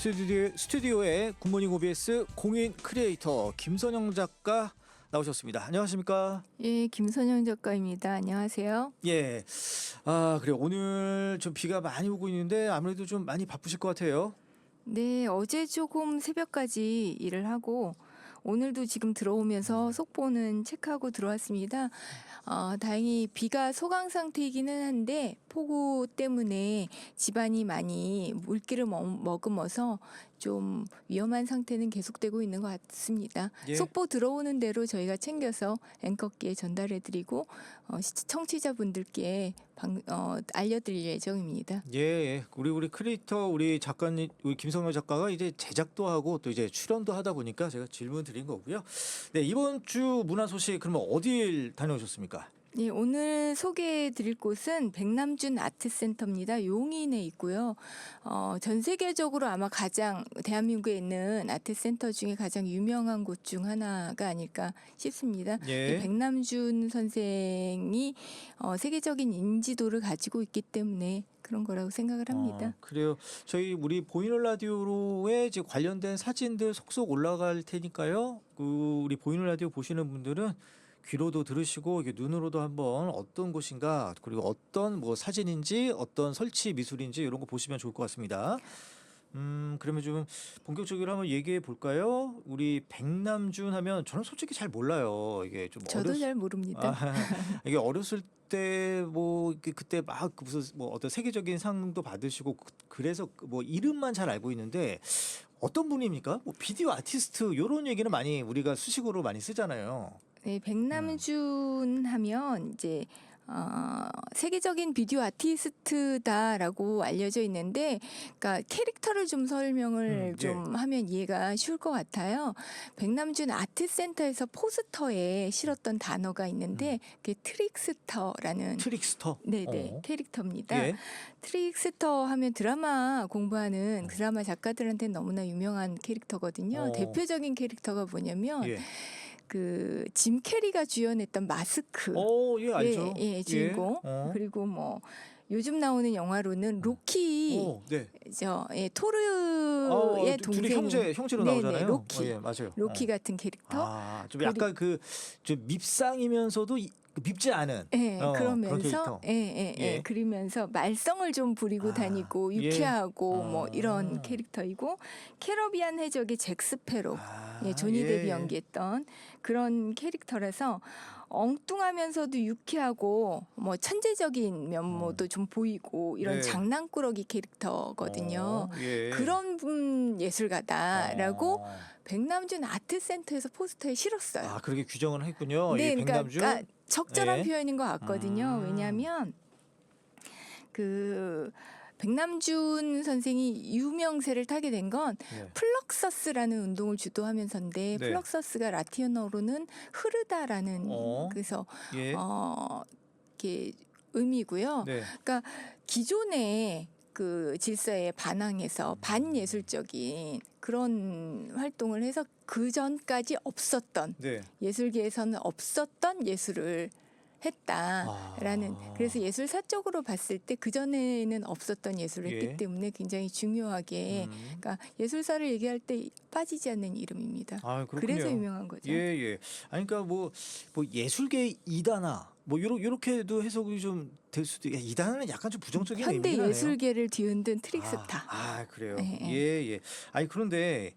스튜디오, 스튜디오에 굿모닝 OBS 공인 크리에이터 김선영 작가 나오셨습니다. 안녕하십니까? 예, 김선영 작가입니다. 안녕하세요. 예. 아, 그래요. 오늘 좀 비가 많이 오고 있는데 아무래도 좀 많이 바쁘실 것 같아요. 네, 어제 조금 새벽까지 일을 하고 오늘도 지금 들어오면서 속보는 체크하고 들어왔습니다. 어, 다행히 비가 소강 상태이기는 한데 폭우 때문에 집안이 많이 물기를 먹- 머금어서 좀 위험한 상태는 계속되고 있는 것 같습니다. 예. 속보 들어오는 대로 저희가 챙겨서 앵커기에 전달해드리고 어, 시- 청취자분들께 방, 어, 알려드릴 예정입니다. 예, 예. 우리 우리 크리에이터 우리 작가님 우리 김성현 작가가 이제 제작도 하고 또 이제 출연도 하다 보니까 제가 질문 드린 거고요. 네, 이번 주 문화 소식 그러면 어딜 다녀오셨습니까? 예, 오늘 소개해 드릴 곳은 백남준 아트센터입니다. 용인에 있고요. 어, 전 세계적으로 아마 가장 대한민국에 있는 아트센터 중에 가장 유명한 곳 중 하나가 아닐까 싶습니다. 예. 이 백남준 선생이 어, 세계적인 인지도를 가지고 있기 때문에 그런 거라고 생각을 합니다. 아, 그래요. 저희 우리 보이는 라디오로에 이제 관련된 사진들 속속 올라갈 테니까요. 그 우리 보이는 라디오 보시는 분들은 귀로도 들으시고 이게 눈으로도 한번 어떤 곳인가 그리고 어떤 뭐 사진인지 어떤 설치 미술인지 이런 거 보시면 좋을 것 같습니다. 음 그러면 좀 본격적으로 한번 얘기해 볼까요? 우리 백남준 하면 저는 솔직히 잘 몰라요. 이게 좀 저도 어렸- 잘 모릅니다. 아, 이게 어렸을 때 뭐 그때 막그 무슨 뭐 어떤 세계적인 상도 받으시고 그- 그래서 그뭐 이름만 잘 알고 있는데 어떤 분입니까? 뭐 비디오 아티스트 요런 얘기는 많이 우리가 수식어로 많이 쓰잖아요. 네, 백남준 하면 이제 어, 세계적인 비디오 아티스트다라고 알려져 있는데, 그러니까 캐릭터를 좀 설명을 음, 좀 하면 이해가 쉬울 것 같아요. 백남준 아트센터에서 포스터에 실었던 단어가 있는데, 그게 트릭스터라는 트릭스터. 네네 어. 캐릭터입니다. 예. 트릭스터 하면 드라마 공부하는 드라마 작가들한테 너무나 유명한 캐릭터거든요. 어. 대표적인 캐릭터가 뭐냐면 예. 그 짐 캐리가 주연했던 마스크. 어, 예, 알죠. 예, 예, 주인공. 예. 어. 그리고 뭐 요즘 나오는 영화로는 로키 어, 네. 저 예, 어, 토르의 두- 둘이 동생 형제 형제로 네네, 나오잖아요. 로키. 어, 예, 맞아요. 로키 어. 같은 캐릭터. 아, 좀 약간 그좀 밉상이면서도 이- 그 밉지 않은 예, 어, 그러면서 캐릭터. 예, 예, 예, 예. 그러면서 말썽을 좀 부리고 아, 다니고 예. 유쾌하고 아. 뭐 이런 캐릭터이고 캐러비안 해적의 잭 스페로 아, 예, 조니 예. 데뷔 연기했던 그런 캐릭터라서 엉뚱하면서도 유쾌하고 뭐 천재적인 면모도 좀 보이고 이런 네. 장난꾸러기 캐릭터거든요. 어, 예. 그런 분 예술가다라고 어. 백남준 아트센터에서 포스터에 실었어요. 아 그렇게 규정을 했군요. 이 네, 그러니까, 백남준. 그러니까 적절한 예. 표현인 것 같거든요. 음. 왜냐하면 그 백남준 선생이 유명세를 타게 된건 네. 플럭서스라는 운동을 주도하면서인데 네. 플럭서스가 라틴어로는 흐르다라는 어. 그래서 예. 어 이렇게 의미고요. 네. 그러니까 기존의 그 질서에 반항해서 반예술적인 그런 활동을 해서 그 전까지 없었던 네. 예술계에서는 없었던 예술을 했다라는 아. 그래서 예술사 적으로 봤을 때 그 전에는 없었던 예술을 예. 했기 때문에 굉장히 중요하게 음. 그러니까 예술사를 얘기할 때 빠지지 않는 이름입니다. 아. 그래서 유명한 거죠. 예 예. 아니 그러니까 뭐, 뭐 예술계 이단아 뭐 요렇 요렇게도 해석이 좀 될 수도. 야, 이단은 약간 좀 부정적인 현대 의미가 예술계를 뒤흔든 트릭스타. 아, 아 그래요. 예, 예. 예 예. 아니 그런데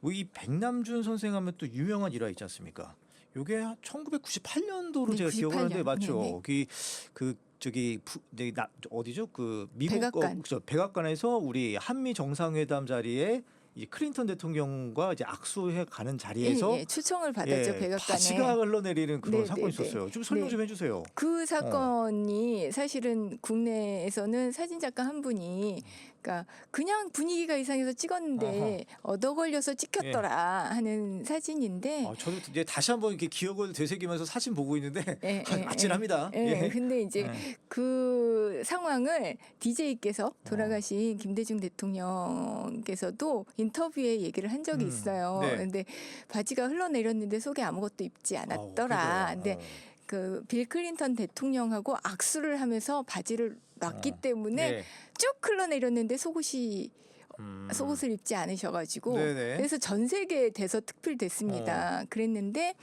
뭐 이 백남준 선생 하면 또 유명한 일화 있지 않습니까? 요게 1998년도로 네, 제가 기억을 하는데 98년. 맞죠? 네네. 그, 그 저기 부, 저기 나, 어디죠? 그 미국 백악관. 어, 저 백악관에서 우리 한미 정상회담 자리에 이 클린턴 대통령과 이제 악수해 가는 자리에서 예, 예, 추청을 받았죠 예, 백악관에. 바지가 흘러내리는 그런 네, 사건이 네, 네. 있었어요. 좀 설명 네. 좀 해주세요. 그 사건이 사실은 국내에서는 사진 작가 한 분이 그러니까 그냥 분위기가 이상해서 찍었는데 얻어 걸려서 찍혔더라 하는 사진인데 아, 저도 이제 다시 한번 이렇게 기억을 되새기면서 사진 보고 있는데 예, 아, 예, 아찔합니다. 예, 예. 근데 이제 예. 그 상황을 DJ께서 돌아가신 김대중 대통령께서도 인터뷰에 얘기를 한 적이 음, 있어요. 네. 근데 바지가 흘러내렸는데 속에 아무것도 입지 않았더라. 어, 근데 그래요. 그빌 클린턴 대통령하고 악수를 하면서 바지를 놨기 어. 때문에 네. 쭉 흘러내렸는데 속옷이 음. 속옷을 입지 않으셔가지고 네네. 그래서 전 세계에 대서 특필됐습니다. 그랬는데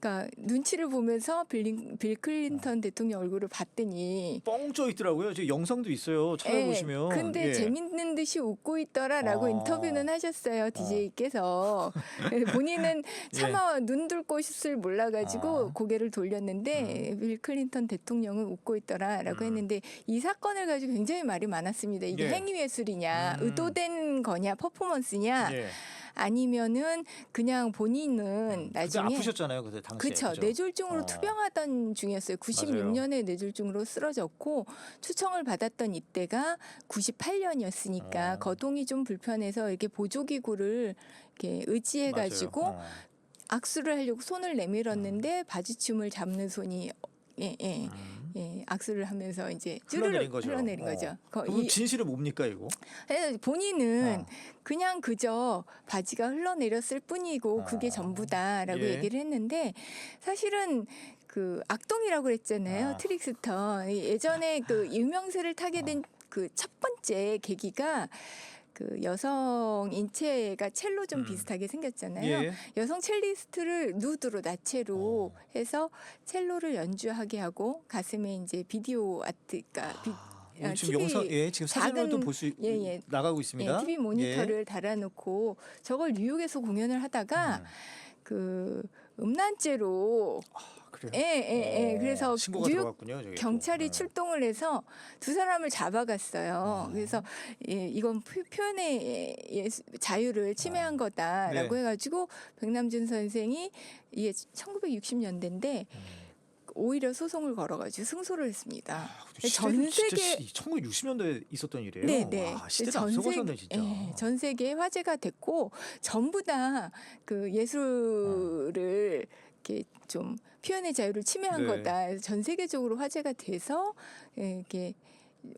그러니까 눈치를 보면서 빌링, 빌 클린턴 대통령 얼굴을 봤더니 뻥쪄 있더라고요. 저 영상도 있어요. 찾아보시면. 예, 근데 예. 재밌는 듯이 웃고 있더라라고 아. 인터뷰는 하셨어요 DJ께서 본인은 예. 차마 눈 둘 곳을 몰라가지고 아. 고개를 돌렸는데 빌 클린턴 대통령은 웃고 있더라라고 음. 했는데 이 사건을 가지고 굉장히 말이 많았습니다. 이게 예. 행위 예술이냐, 음. 의도된 거냐, 퍼포먼스냐, 예. 아니면은 그냥 본인은 음, 그때 나중에 아프셨잖아요. 그때 당시에. 그렇죠. 그죠? 뇌졸중으로 어. 투병하던 중이었어요. 96년에 뇌졸중으로 쓰러졌고 초청을 받았던 이때가 98년이었으니까 어. 거동이 좀 불편해서 이렇게 보조기구를 이렇게 의지해 맞아요. 가지고 어. 악수를 하려고 손을 내밀었는데 바지춤을 잡는 손이 예, 예. 음. 예, 악수를 하면서 이제 흘러내린 쭈르륵 거죠. 흘러내린 어. 거죠. 거- 그럼 이- 진실은 뭡니까 이거? 그래서 본인은 어. 그냥 그저 바지가 흘러내렸을 뿐이고 아. 그게 전부다라고 예. 얘기를 했는데 사실은 그 악동이라고 그랬잖아요 아. 트릭스터 예전에 그 유명세를 타게 아. 된그 첫 번째 계기가 그 여성 인체가 첼로 좀 음. 비슷하게 생겼잖아요. 예. 여성 첼리스트를 누드로 나체로 어. 해서 첼로를 연주하게 하고 가슴에 이제 비디오 아트가 비, 아, 아, 지금 TV 영상 예 지금 사진으로도 작은- 볼수 예, 예. 나가고 있습니다. 예, TV 모니터를 달아놓고 저걸 뉴욕에서 공연을 예. 하다가 음. 그 음란죄로 아, 그래요. 예, 예, 예. 어, 그래서 신고가 뉴욕 들어갔군요. 저기 또. 경찰이 네. 출동을 해서 두 사람을 잡아갔어요. 어. 그래서 예, 이건 표- 표현의 예수- 자유를 침해한 아. 거다라고 네. 해가지고 백남준 선생이 이게 1960년대인데 음. 오히려 소송을 걸어가지고 승소를 했습니다. 아, 근데 전 시대는 진짜 세계- 시- 1960년대에 있었던 일이에요. 네, 네. 와, 시대를 전 앞서가셨네 세계- 진짜. 예, 전 세계에 화제가 됐고 전부 다 그 예술을 이렇게 좀 표현의 자유를 침해한 네. 거다. 전 세계적으로 화제가 돼서 예, 이렇게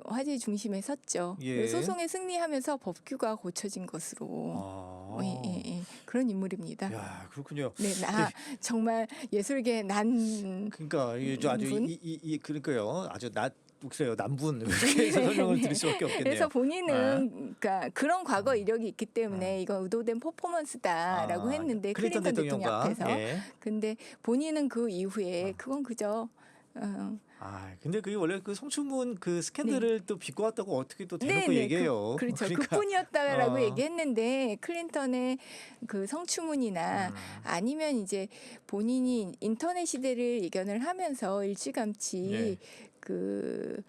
화제 중심에 섰죠. 예. 소송에 승리하면서 법규가 고쳐진 것으로 아. 예, 예, 예. 그런 인물입니다. 야 그렇군요. 네, 나 정말 예술계 난 그러니까 이게 아주 분? 이, 이, 이 그러니까요. 아주 나 그래요 남분 이렇게 해서 설명을 드릴 수밖에 없겠네요. 그래서 본인은 그러니까 그런 과거 이력이 있기 때문에 음. 이건 의도된 퍼포먼스다라고 아, 했는데 클린턴 대통령 앞에서 예. 근데 본인은 그 이후에 어. 그건 그저 어, 아 근데 그게 원래 그 성추문 그 스캔들을 또 비꼬았다고 어떻게 또 대놓고 네. 얘기해요. 그, 그렇죠. 그러니까. 그뿐이었다라고 어. 얘기했는데 클린턴의 그 성추문이나 음. 아니면 이제 본인이 인터넷 시대를 예견을 하면서 일찌감치 예. 그,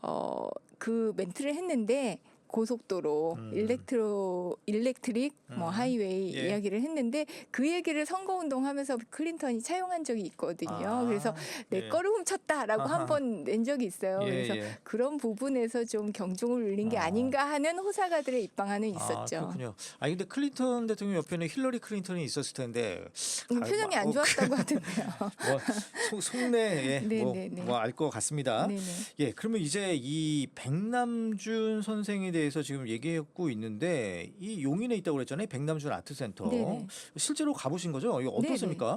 어, 그 멘트를 했는데 고속도로, 음. 일렉트로, 일렉트릭, 뭐 음. 하이웨이 예. 이야기를 했는데 그 얘기를 선거운동하면서 클린턴이 차용한 적이 있거든요. 아, 그래서 내 예. 거를 훔쳤다라고. 한 번 낸 적이 있어요. 예, 그래서 예. 그런 부분에서 좀 경종을 울린 게 아. 아닌가 하는 호사가들의 입방안은 아, 있었죠. 그렇군요. 아 근데 클린턴 대통령 옆에는 힐러리 클린턴이 있었을 텐데 음, 아, 표정이 뭐, 안 좋았다고 하던데요. 뭐 속, 속내에 네, 네, 네. 뭐알 것 같습니다. 네네. 예, 그러면 이제 이 백남준 선생에 대해 서 지금 얘기하고 있는데 이 용인에 있다고 그랬잖아요. 백남준 아트센터. 네네. 실제로 가보신 거죠? 이거. 어떻습니까?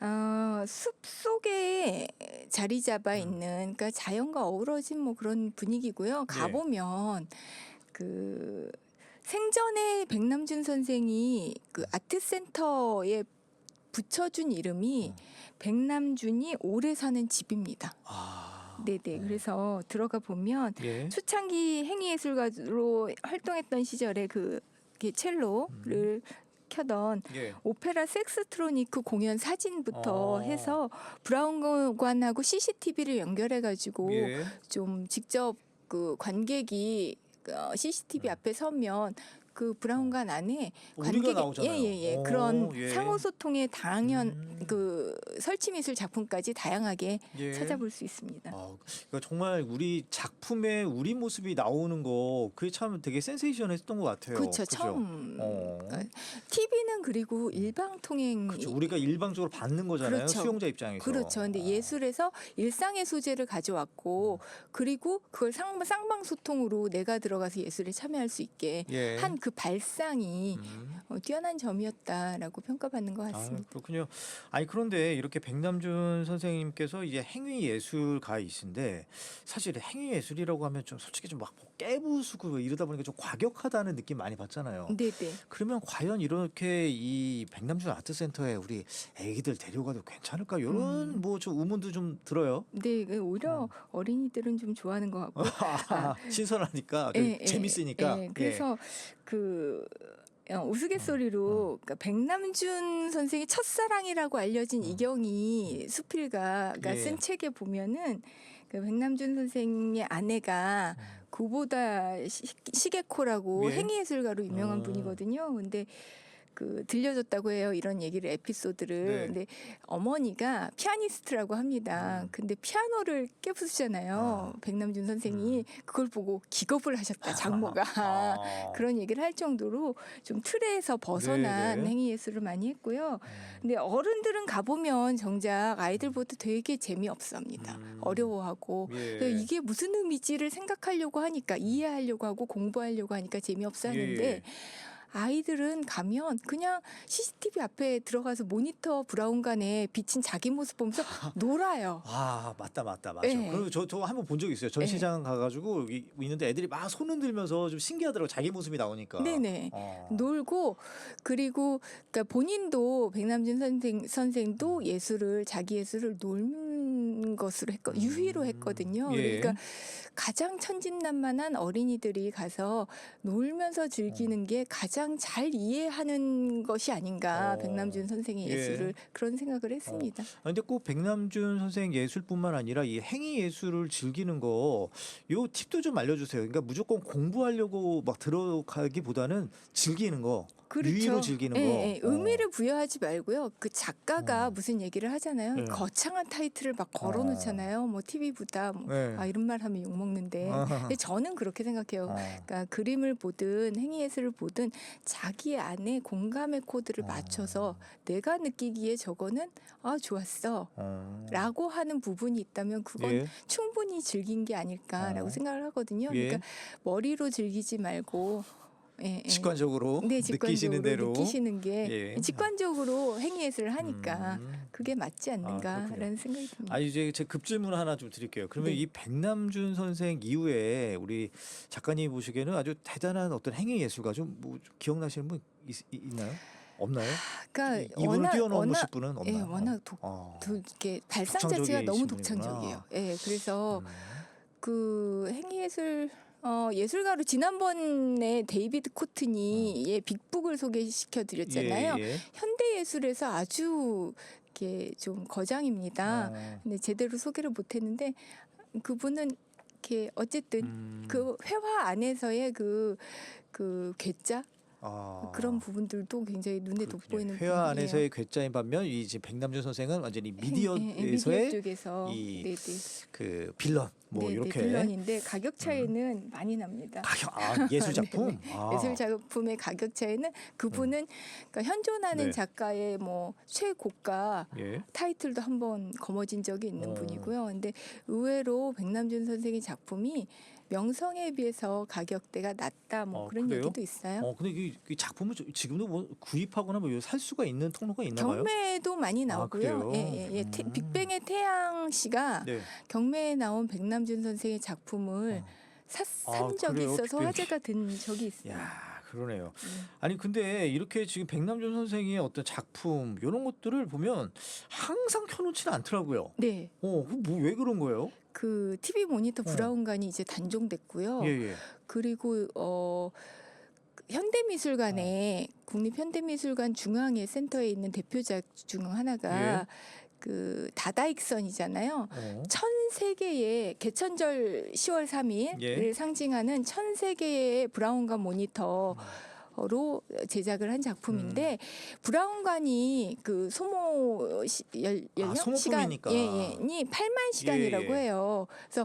아, 숲 속에 자리 잡아 음. 있는 그러니까 자연과 어우러진 뭐 그런 분위기고요. 네. 가보면 그 생전에 백남준 선생이 그 음. 아트센터에 붙여준 이름이 음. 백남준이 오래 사는 집입니다. 아, 네네. 음. 그래서 들어가 보면 예. 초창기 행위예술가로 활동했던 시절에 그 이렇게 첼로를 켜던 예. 오페라 섹스트로니크 공연 사진부터 어. 해서 브라운관하고 CCTV를 연결해 가지고 예. 좀 직접 그 관객이 어, CCTV 음. 앞에 서면 그 브라운관 안에 우리가 나오잖아요. 예예예 오, 그런 예. 상호 소통의 당연 음. 그 설치 미술 작품까지 다양하게 예. 찾아볼 수 있습니다. 아, 그러니까 정말 우리 작품에 우리 모습이 나오는 거 그게 참 되게 센세이션했던 것 같아요. 그렇죠. 처음 어. TV는 그리고 일방 통행 그렇죠. 우리가 일방적으로 받는 거잖아요. 그렇죠. 수용자 입장에서. 그렇죠. 근데 어. 예술에서 일상의 소재를 가져왔고 그리고 그걸 상, 쌍방 소통으로 내가 들어가서 예술에 참여할 수 있게 예. 한그 발상이 음. 어, 뛰어난 점이었다라고 평가받는 것 아, 같습니다. 그렇군요. 아니 그런데 이렇게 백남준 선생님께서 이제 행위 예술가이신데 사실 행위 예술이라고 하면 좀 솔직히 좀 막 깨부수고 이러다 보니까 좀 과격하다는 느낌 많이 받잖아요. 네, 네. 그러면 과연 이렇게 이 백남준 아트센터에 우리 애기들 데려가도 괜찮을까? 이런 음. 뭐좀 의문도 좀 들어요. 네, 그 오히려 음. 어린이들은 좀 좋아하는 것 같고 신선하니까 좀 예, 예, 재밌으니까. 예, 그래서 그 어, 우스갯소리로 그러니까 백남준 선생의 첫사랑이라고 알려진 음. 이경희 수필가가 예. 쓴 책에 보면은 그 백남준 선생의 아내가 음. 구보다 시- 시게코라고 예. 행위예술가로 유명한 어. 분이거든요. 근데 그 들려줬다고 해요. 이런 얘기를 에피소드를. 네. 근데 어머니가 피아니스트라고 합니다. 음. 근데 피아노를 깨부수잖아요. 아. 백남준 선생이 그걸 보고 기겁을 하셨다. 장모가. 아. 그런 얘기를 할 정도로 좀 틀에서 벗어난 네, 네. 행위 예술을 많이 했고요. 음. 근데 어른들은 가보면 정작 아이들보다 되게 재미없습니다. 음. 어려워하고. 예. 이게 무슨 의미지를 생각하려고 하니까 이해하려고 하고 공부하려고 하니까 재미없어 하는데 예. 아이들은 가면 그냥 CCTV 앞에 들어가서 모니터 브라운관에 비친 자기 모습 보면서 놀아요. 아 맞다 맞다 맞아. 예. 그리고 저저 한번 본 적 있어요. 전시장 가가지고 여기 있는데 애들이 막 손 흔들면서 좀 신기하더라고 자기 모습이 나오니까. 네네. 어. 놀고 그리고 그러니까 본인도 백남준 선생 선생도 음. 예술을 자기 예술을 놀 는 것으로 했거 음. 유희로 했거든요. 예. 그러니까 가장 천진난만한 어린이들이 가서 놀면서 즐기는 게 가장 잘 이해하는 것이 아닌가 어. 백남준 선생의 예. 예술을 그런 생각을 했습니다. 아, 근데 꼭 백남준 선생 예술뿐만 아니라 이 행위 예술을 즐기는 거 요 팁도 좀 알려주세요. 그러니까 무조건 공부하려고 막 들어가기보다는 즐기는 거, 유의로 즐기는 예, 거. 예. 어. 의미를 부여하지 말고요. 그 작가가 어. 무슨 얘기를 하잖아요. 네. 거창한 타이틀을 막 걸어놓잖아요. 뭐 TV보다 뭐 네. 아 이런 말 하면 욕 먹는데. 아하. 근데 저는 그렇게 생각해요. 어. 그러니까 그림을 보든 행위예술을 보든 자기 안에 공감의 코드를 어. 맞춰서 내가 느끼기에 저거는 아 좋았어. 어. 라고 하는 부분이 있다면 그건 예. 충분히 즐긴 게 아닐까라고 어. 생각을 하거든요. 예. 그러니까 머리로 즐기지 말고 예, 예. 직관적으로 네, 느끼시는 대로. 느끼시는 게 예. 직관적으로 행위예술을 하니까 음. 그게 맞지 그렇군요. 않는가라는 생각이 듭니다. 아 이제 제 급질문 하나 좀 드릴게요. 그러면 네. 이 백남준 선생 이후에 우리 작가님 보시기에는 아주 대단한 어떤 행위 예술가 좀뭐 기억나시는 분 있, 있나요? 없나요? 그러니까 워낙 뛰어넘으실 분은 예, 없나요? 워낙 독, 어. 독 이렇게 발상 자체가 너무. 독창적이에요. 예, 그래서 음. 그 행위예술 어, 예술가로 지난번에 데이비드 코트니의 빅북을 소개시켜 드렸잖아요. 음. 예, 예. 현대 예술에서 아주 이렇게 좀 거장입니다. 어. 근데 제대로 소개를 못 했는데 그분은 이렇게 어쨌든 음. 그 회화 안에서의 그, 그 괴짜 아. 그런 부분들도 굉장히 눈에 그렇군요. 돋보이는 회화. 안에서의 괴짜인 반면 이 지금 백남준 선생은 완전히 행- 예, 예, 미디어 미디어에서의 쪽에서 이 네, 네. 그 빌런 뭐 네, 네, 이렇게 빌런인데 가격 차이는 많이 납니다. 가격 아 예술 작품 네, 아. 예술 작품의 가격 차이는 그분은 그러니까 현존하는 네. 작가의 뭐 최고가 예. 타이틀도 한 번 거머쥔 적이 있는 어. 분이고요. 근데 의외로 백남준 선생의 작품이 명성에 비해서 가격대가 낮다 뭐 어, 그런 그래요? 얘기도 있어요. 어 근데 이, 이 작품을 저- 지금도 뭐 구입하거나 뭐 살 수가 있는 통로가 있나 봐요. 경매도 많이 아, 나오고요. 그래요? 예, 예, 예. 태- 음. 빅뱅의 태양 씨가 네. 경매에 나온 백남 준 선생의 작품을 어. 사, 아, 산 적이 그래요? 있어서. 화제가 된 적이 있어요. 야 그러네요. 네. 아니 근데 이렇게 지금 백남준 선생의 어떤 작품 이런 것들을 보면 항상 켜놓지는 않더라고요. 네, 어뭐왜 그런 거예요? 그 TV 모니터 어. 브라운관이 이제 단종됐고요. 예예. 그리고 어 현대미술관에 국립현대미술관 중앙에 센터에 있는 대표작 중 하나가 예. 그 다다익선이잖아요. 어. 천 세 개의 개천절 10월 3일을 예. 상징하는 천 세 개의 브라운관 모니터 로 제작을 한 작품인데 음. 브라운관이 그 소모 시, 열, 연령 시간 아, 소모품이니까. 예, 예, 니 8만 시간이라고 예, 예. 해요. 그래서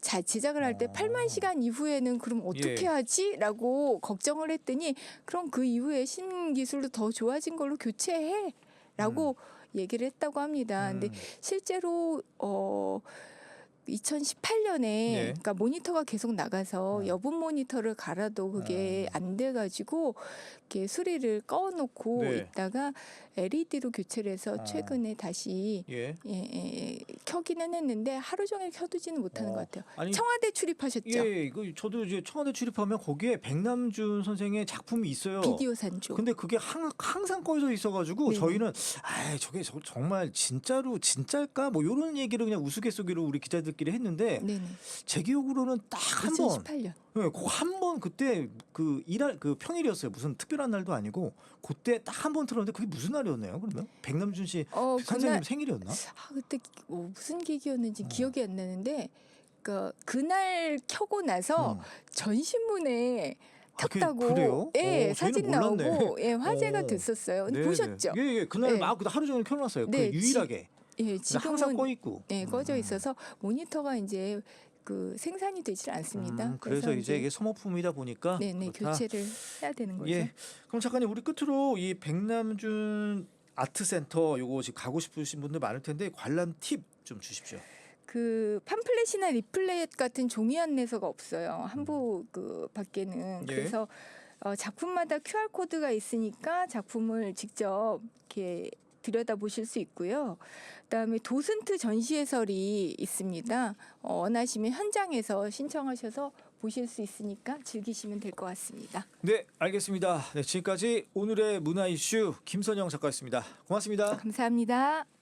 자 제작을 할때 어. 8만 시간 이후에는 그럼 어떻게 예. 하지라고 걱정을 했더니 그럼 그 이후에 신기술로 더 좋아진 걸로 교체해 라고 얘기를 했다고 합니다. 근데 음. 실제로 어 2018년에 예. 그러니까 모니터가 계속 나가서 음. 여분 모니터를 갈아도 그게 안 돼가지고 이렇게 수리를 꺼놓고 네. 있다가 LED로 교체를 해서 아. 최근에 다시 예. 예, 예, 예, 켜기는 했는데 하루 종일 켜두지는 못하는 어, 것 같아요. 아니 청와대 출입하셨죠? 예, 이거 저도 이제 청와대 출입하면 거기에 백남준 선생의 작품이 있어요. 비디오 산조. 근데 그게 항, 항상 꺼져 있어가지고 네네. 저희는 아 저게 저- 정말 진짜로 진짜일까 뭐 이런 얘기를 그냥 우스갯소리로 우리 기자들 끼리 했는데 네네. 제 기억으로는 딱 한 번, 2018년. 예, 그한번 그때 그 일할 그 평일이었어요. 무슨 특별한 날도 아니고 그때 딱 한 번 틀었는데 그게 무슨 날이었나요? 그러면 백남준 씨 어, 선생님 그날 생일이었나? 아, 그때 뭐 무슨 계기였는지 어. 기억이 안 나는데 그 그날 켜고 나서 음. 전신문에 아, 그- 켰다고 그래요? 예 어, 사진. 나오고 예 화제가 어. 됐었어요. 근데 네, 보셨죠? 네. 예, 예. 그날 네. 막 하루 종일 켜놨어요. 네, 그 유일하게. 예 근데 항상 꺼 있고. 네 꺼져 음. 있어서 모니터가 이제 그 생산이 되질 않습니다. 음, 그래서 이제 이게 소모품이다 보니까 네네 그렇다. 교체를 해야 되는 거죠. 예. 그럼 작가님 우리 끝으로 이 백남준 아트센터 요거 지금 가고 싶으신 분들 많을 텐데 관람 팁 좀 주십시오. 그 팜플렛이나 리플렛 같은 종이 안내서가 없어요. 한부 그 밖에는 음. 예. 그래서 어, 작품마다 QR 코드가 있으니까 작품을 직접 이렇게 들여다 보실 수 있고요. 그다음에 도슨트 전시 해설이 있습니다. 어, 원하시면 현장에서 신청하셔서 보실 수 있으니까 즐기시면 될 것 같습니다. 네, 알겠습니다. 네, 지금까지 오늘의 문화 이슈 김선영 작가였습니다. 고맙습니다. 감사합니다.